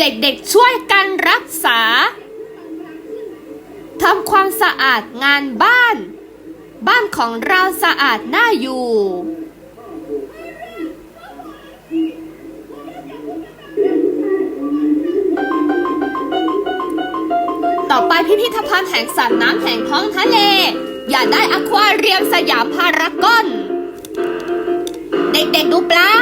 เด็กๆช่วยกันรักษาทำความสะอาดงานบ้าน บ้านของเราสะอาดน่าอยู่ต่อไปพิพิธภัณฑ์แห่งสัตว์น้ำแห่งท้องทะเล อย่าได้อควาเรียมสยามพารากอน เด็กๆดูปลา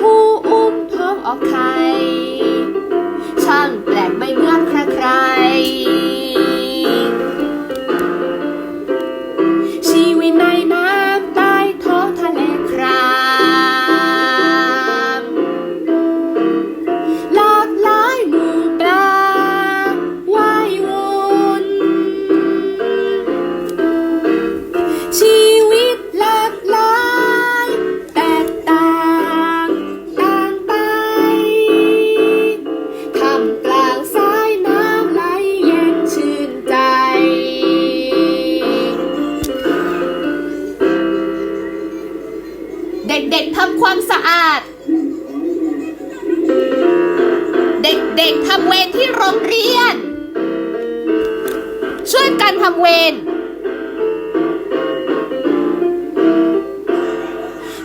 ผู้อุ้มท้องออกไข่ช่างแปลกไม่เหมือน เด็กทำเวรที่โรงเรียน ช่วยกันทำเวร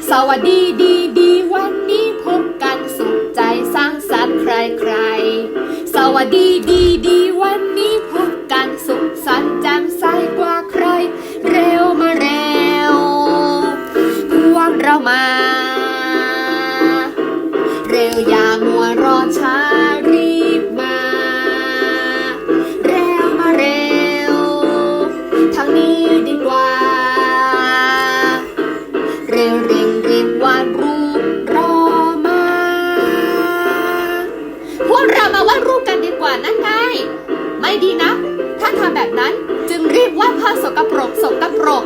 สวัสดีดีดีวันนี้พบกันสุขใจสร้างสรรค์ใครใครสวัสดีดีดีวันนี้พบกันสุขสันต์แจ่มใสกว่าใคร เร็วมาเร็วพวกเรามา เร็วอย่ามัวรอช้า ร็วเร่งรีบวาดรูปรอมาพวกเรามาวาดรูปกันดีกว่านั่นไงไม่ดีนะ ถ้าทำแบบนั้นจึงรีบวาดภาพสกปรกสกปรก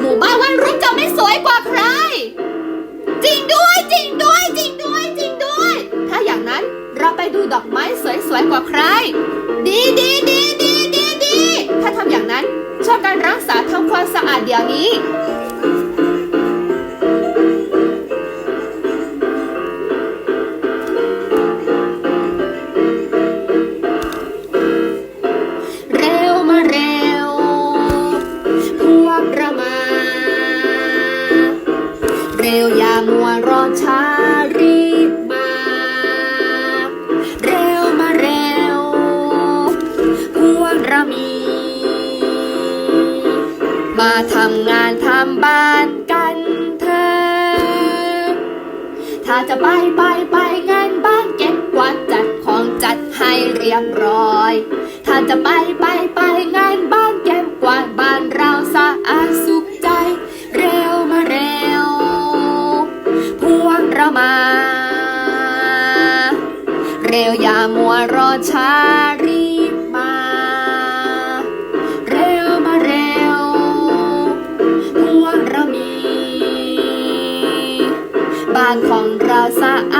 หมู่บ้านวาดรูปจะไม่สวยกว่าใคร จริงด้วยจริงด้วยจริงด้วยจริงด้วย ถ้าอย่างนั้นเราไปดูดอกไม้สวยๆกว่าใคร ดีดีดีดีดีดีถ้าทำอย่างนั้นช่วยกันรักษาทำความสะอาดเดี๋ยวนี้ มาทำงานทำบ้านกันเถอะถ้าจะไปไปไปงานบ้านเก็บกวาดจัดของจัดให้เรียบร้อย ถ้าจะไปไปไปงานบ้านเก็บกวาดบ้านเราสะอาดสุขใจ เร็วมาเร็ว พวกเรามา เร็วอย่ามัวรอช้ารีบ พ